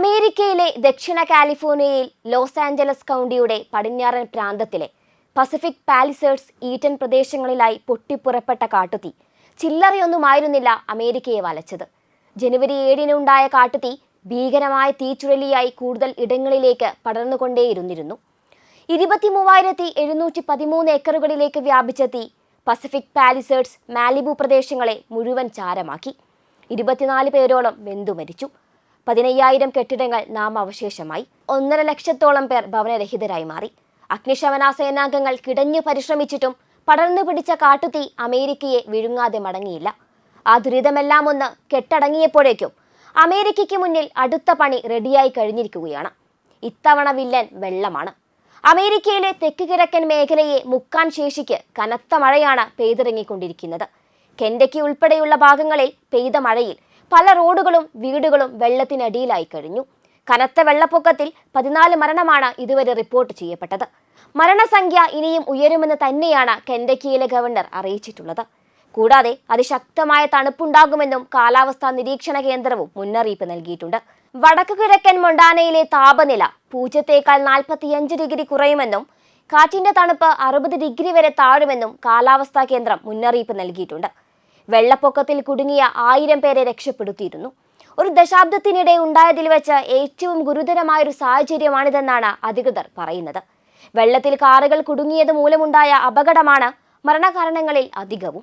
അമേരിക്കയിലെ ദക്ഷിണ കാലിഫോർണിയയിൽ ലോസ് ആഞ്ചലസ് കൗണ്ടിയുടെ പടിഞ്ഞാറൻ പ്രാന്തത്തിലെ പസഫിക് പാലിസേഡ്സ് ഈറ്റൻ പ്രദേശങ്ങളിലായി പൊട്ടിപ്പുറപ്പെട്ട കാട്ടുതീ ചില്ലറയൊന്നുമായിരുന്നില്ല അമേരിക്കയെ വലച്ചത്. ജനുവരി ഏഴിനുണ്ടായ കാട്ടുതീ ഭീകരമായ തീച്ചുഴലിയായി കൂടുതൽ ഇടങ്ങളിലേക്ക് പടർന്നുകൊണ്ടേയിരുന്നിരുന്നു. ഇരുപത്തി മൂവായിരത്തി എഴുന്നൂറ്റി പതിമൂന്ന് ഏക്കറുകളിലേക്ക് വ്യാപിച്ച തീ പസഫിക് പാലിസേഡ്സ് മാലിബു പ്രദേശങ്ങളെ മുഴുവൻ ചാരമാക്കി. ഇരുപത്തിനാല് പേരോളം വെന്തു മരിച്ചു. പതിനയ്യായിരം കെട്ടിടങ്ങൾ നാമാവശേഷമായി ഒന്നര ലക്ഷത്തോളം പേർ ഭവനരഹിതരായി മാറി. അഗ്നിശമന സേനാംഗങ്ങൾ കിടഞ്ഞു പരിശ്രമിച്ചിട്ടും പടർന്നു പിടിച്ച കാട്ടുതീ അമേരിക്കയെ വിഴുങ്ങാതെ മടങ്ങിയില്ല. ആ ദുരിതമെല്ലാം ഒന്ന് കെട്ടടങ്ങിയപ്പോഴേക്കും അമേരിക്കയ്ക്ക് മുന്നിൽ അടുത്ത പണി റെഡിയായി കഴിഞ്ഞിരിക്കുകയാണ്. ഇത്തവണ വില്ലൻ വെള്ളമാണ്. അമേരിക്കയിലെ തെക്ക് കിഴക്കൻ മേഖലയെ മുക്കാൻ ശേഷിക്ക് കനത്ത മഴയാണ് പെയ്തിറങ്ങിക്കൊണ്ടിരിക്കുന്നത്. കെൻഡയ്ക്ക് ഉൾപ്പെടെയുള്ള ഭാഗങ്ങളിൽ പെയ്ത മഴയിൽ പല റോഡുകളും വീടുകളും വെള്ളത്തിനടിയിലായി കഴിഞ്ഞു. കനത്ത വെള്ളപ്പൊക്കത്തിൽ പതിനാല് മരണമാണ് ഇതുവരെ റിപ്പോർട്ട് ചെയ്യപ്പെട്ടത്. മരണസംഖ്യ ഇനിയും ഉയരുമെന്ന് തന്നെയാണ് കെൻഡക്കിയിലെ ഗവർണർ അറിയിച്ചിട്ടുള്ളത്. കൂടാതെ അതിശക്തമായ തണുപ്പുണ്ടാകുമെന്നും കാലാവസ്ഥാ നിരീക്ഷണ കേന്ദ്രവും മുന്നറിയിപ്പ് നൽകിയിട്ടുണ്ട്. വടക്കു കിഴക്കൻ മൊണ്ടാനയിലെ താപനില പൂജ്യത്തേക്കാൾ നാൽപ്പത്തിയഞ്ച് ഡിഗ്രി കുറയുമെന്നും കാറ്റിന്റെ തണുപ്പ് അറുപത് ഡിഗ്രി വരെ താഴുമെന്നും കാലാവസ്ഥാ കേന്ദ്രം മുന്നറിയിപ്പ് നൽകിയിട്ടുണ്ട്. വെള്ളപ്പൊക്കത്തിൽ കുടുങ്ങിയ ആയിരം പേരെ രക്ഷപ്പെടുത്തിയിരുന്നു. ഒരു ദശാബ്ദത്തിനിടെ ഉണ്ടായതിൽ വെച്ച് ഏറ്റവും ഗുരുതരമായ ഗുരുതരമായൊരു സാഹചര്യമാണിതെന്നാണ് അധികൃതർ പറയുന്നത്. വെള്ളത്തിൽ കാറുകൾ കുടുങ്ങിയത് മൂലമുണ്ടായ അപകടമാണ് മരണകാരണങ്ങളിൽ അധികവും.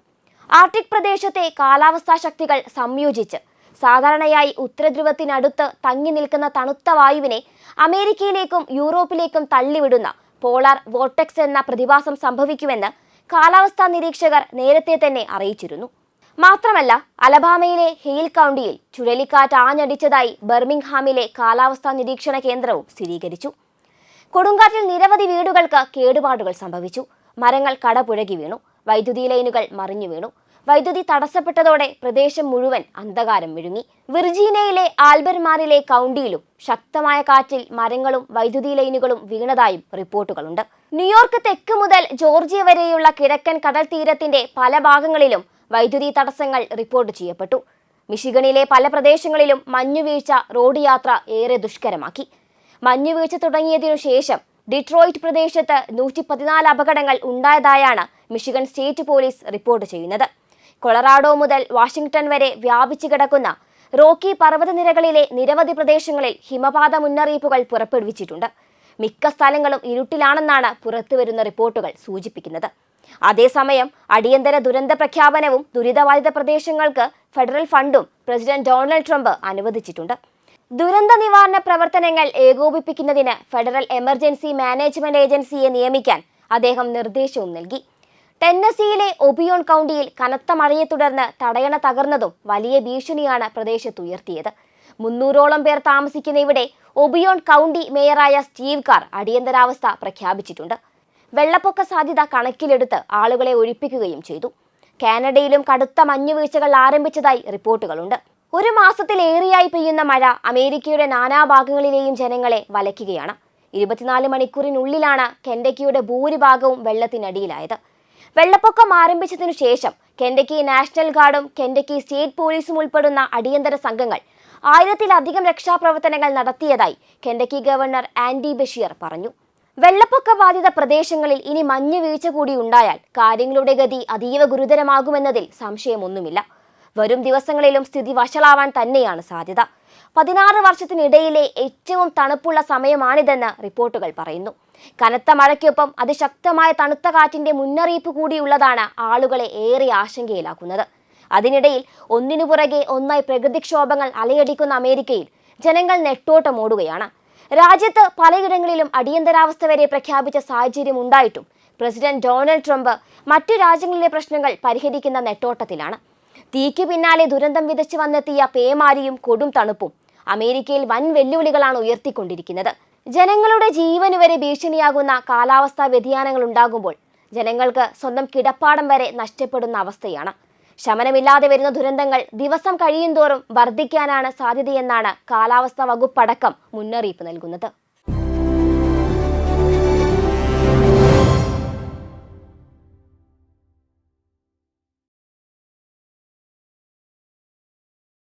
ആർട്ടിക് പ്രദേശത്തെ കാലാവസ്ഥാ ശക്തികൾ സംയോജിച്ച് സാധാരണയായി ഉത്തരധ്രുവത്തിനടുത്ത് തങ്ങി നിൽക്കുന്ന തണുത്ത വായുവിനെ അമേരിക്കയിലേക്കും യൂറോപ്പിലേക്കും തള്ളിവിടുന്ന പോളാർ വോട്ടെക്സ് എന്ന പ്രതിഭാസം സംഭവിക്കുമെന്ന് കാലാവസ്ഥാ നിരീക്ഷകർ നേരത്തെ തന്നെ അറിയിച്ചിരുന്നു. മാത്രമല്ല അലബാമയിലെ ഹെയിൽ കൗണ്ടിയിൽ ചുഴലിക്കാറ്റ് ആഞ്ഞടിച്ചതായി ബർമിംഗ്ഹാമിലെ കാലാവസ്ഥാ നിരീക്ഷണ കേന്ദ്രവും സ്ഥിരീകരിച്ചു. കൊടുങ്കാറ്റിൽ നിരവധി വീടുകൾക്ക് കേടുപാടുകൾ സംഭവിച്ചു. മരങ്ങൾ കടപുഴകി വീണു. വൈദ്യുതി ലൈനുകൾ മറിഞ്ഞു വീണു. വൈദ്യുതി തടസ്സപ്പെട്ടതോടെ പ്രദേശം മുഴുവൻ അന്ധകാരം വിഴുങ്ങി. വിർജീനിയയിലെ ആൽബർമാറിലെ കൗണ്ടിയിലും ശക്തമായ കാറ്റിൽ മരങ്ങളും വൈദ്യുതി ലൈനുകളും വീണതായും റിപ്പോർട്ടുകളുണ്ട്. ന്യൂയോർക്ക് തെക്ക് മുതൽ ജോർജിയ വരെയുള്ള കിഴക്കൻ കടൽ തീരത്തിന്റെ പല ഭാഗങ്ങളിലും വൈദ്യുതി തടസ്സങ്ങൾ റിപ്പോർട്ട് ചെയ്യപ്പെട്ടു. മിഷിഗണിലെ പല പ്രദേശങ്ങളിലും മഞ്ഞുവീഴ്ച റോഡ് യാത്ര ഏറെ ദുഷ്കരമാക്കി. മഞ്ഞുവീഴ്ച തുടങ്ങിയതിനു ശേഷം ഡിട്രോയിറ്റ് പ്രദേശത്ത് നൂറ്റി പതിനാല് അപകടങ്ങൾ ഉണ്ടായതായാണ് മിഷിഗൺ സ്റ്റേറ്റ് പോലീസ് റിപ്പോർട്ട് ചെയ്യുന്നത്. കൊളറാഡോ മുതൽ വാഷിംഗ്ടൺ വരെ വ്യാപിച്ചു കിടക്കുന്ന റോക്കി പർവതനിരകളിലെ നിരവധി പ്രദേശങ്ങളിൽ ഹിമപാത മുന്നറിയിപ്പുകൾ പുറപ്പെടുവിച്ചിട്ടുണ്ട്. മിക്ക സ്ഥലങ്ങളും ഇരുട്ടിലാണെന്നാണ് പുറത്തുവരുന്ന റിപ്പോർട്ടുകൾ സൂചിപ്പിക്കുന്നത്. അതേസമയം അടിയന്തര ദുരന്ത പ്രഖ്യാപനവും ദുരിതബാധിത പ്രദേശങ്ങൾക്ക് ഫെഡറൽ ഫണ്ടും പ്രസിഡന്റ് ഡൊണാൾഡ് ട്രംപ് അനുവദിച്ചിട്ടുണ്ട്. ദുരന്ത നിവാരണ പ്രവർത്തനങ്ങൾ ഏകോപിപ്പിക്കുന്നതിന് ഫെഡറൽ എമർജൻസി മാനേജ്മെന്റ് ഏജൻസിയെ നിയമിക്കാൻ അദ്ദേഹം നിർദ്ദേശവും നൽകി. ടെന്നസിയിലെ ഒബിയോൺ കൗണ്ടിയിൽ കനത്ത മഴയെ തുടർന്ന് തടയണ തകർന്നതും വലിയ ഭീഷണിയാണ് പ്രദേശത്തുയർത്തിയത്. മുന്നൂറോളം പേർ താമസിക്കുന്ന ഇവിടെ ഒബിയോൺ കൗണ്ടി മേയറായ സ്റ്റീവ് കാർ അടിയന്തരാവസ്ഥ പ്രഖ്യാപിച്ചിട്ടുണ്ട്. വെള്ളപ്പൊക്ക സാധ്യത കണക്കിലെടുത്ത് ആളുകളെ ഒഴിപ്പിക്കുകയും ചെയ്തു. കാനഡയിലും കടുത്ത മഞ്ഞുവീഴ്ചകൾ ആരംഭിച്ചതായി റിപ്പോർട്ടുകളുണ്ട്. ഒരു മാസത്തിലേറെയായി പെയ്യുന്ന മഴ അമേരിക്കയുടെ നാനാഭാഗങ്ങളിലെയും ജനങ്ങളെ വലയ്ക്കുകയാണ്. ഇരുപത്തിനാല് മണിക്കൂറിനുള്ളിലാണ് കെൻഡക്കിയുടെ ഭൂരിഭാഗവും വെള്ളത്തിനടിയിലായത്. വെള്ളപ്പൊക്കം ആരംഭിച്ചതിനു ശേഷം കെൻഡക്കി നാഷണൽ ഗാർഡും കെൻഡക്കി സ്റ്റേറ്റ് പോലീസും ഉൾപ്പെടുന്ന അടിയന്തര സംഘങ്ങൾ ആയിരത്തിലധികം രക്ഷാപ്രവർത്തനങ്ങൾ നടത്തിയതായി കെൻഡക്കി ഗവർണർ ആൻഡി ബഷീർ പറഞ്ഞു. വെള്ളപ്പൊക്ക ബാധിത പ്രദേശങ്ങളിൽ ഇനി മഞ്ഞ് വീഴ്ച കൂടി ഉണ്ടായാൽ കാര്യങ്ങളുടെ ഗതി അതീവ ഗുരുതരമാകുമെന്നതിൽ സംശയമൊന്നുമില്ല. വരും ദിവസങ്ങളിലും സ്ഥിതി വഷളാവാൻ തന്നെയാണ് സാധ്യത. പതിനാറ് വർഷത്തിനിടയിലെ ഏറ്റവും തണുപ്പുള്ള സമയമാണിതെന്ന് റിപ്പോർട്ടുകൾ പറയുന്നു. കനത്ത മഴയ്ക്കൊപ്പം അതിശക്തമായ തണുത്ത കാറ്റിന്റെ മുന്നറിയിപ്പ് കൂടിയുള്ളതാണ് ആളുകളെ ഏറെ ആശങ്കയിലാക്കുന്നത്. അതിനിടയിൽ ഒന്നിനു പുറകെ ഒന്നായി പ്രകൃതിക്ഷോഭങ്ങൾ അലയടിക്കുന്ന അമേരിക്കയിൽ ജനങ്ങൾ നെട്ടോട്ടമോടുകയാണ്. രാജ്യത്ത് പലയിടങ്ങളിലും അടിയന്തരാവസ്ഥ വരെ പ്രഖ്യാപിച്ച സാഹചര്യം ഉണ്ടായിട്ടും പ്രസിഡന്റ് ഡൊണാൾഡ് ട്രംപ് മറ്റു രാജ്യങ്ങളിലെ പ്രശ്നങ്ങൾ പരിഹരിക്കുന്ന നെട്ടോട്ടത്തിലാണ്. തീക്ക് പിന്നാലെ ദുരന്തം വിതച്ചു വന്നെത്തിയ പേമാരിയും കൊടും തണുപ്പും അമേരിക്കയിൽ വൻ വെല്ലുവിളികളാണ് ഉയർത്തിക്കൊണ്ടിരിക്കുന്നത്. ജനങ്ങളുടെ ജീവന് വരെ ഭീഷണിയാകുന്ന കാലാവസ്ഥാ വ്യതിയാനങ്ങൾ ഉണ്ടാകുമ്പോൾ ജനങ്ങൾക്ക് സ്വന്തം കിടപ്പാടം വരെ നഷ്ടപ്പെടുന്ന അവസ്ഥയാണ്. ശമനമില്ലാതെ വരുന്ന ദുരന്തങ്ങൾ ദിവസം കഴിയുന്തോറും വർദ്ധിക്കാനാണ് സാധ്യതയെന്നാണ് കാലാവസ്ഥാ വകുപ്പടക്കം മുന്നറിയിപ്പ് നൽകുന്നത്.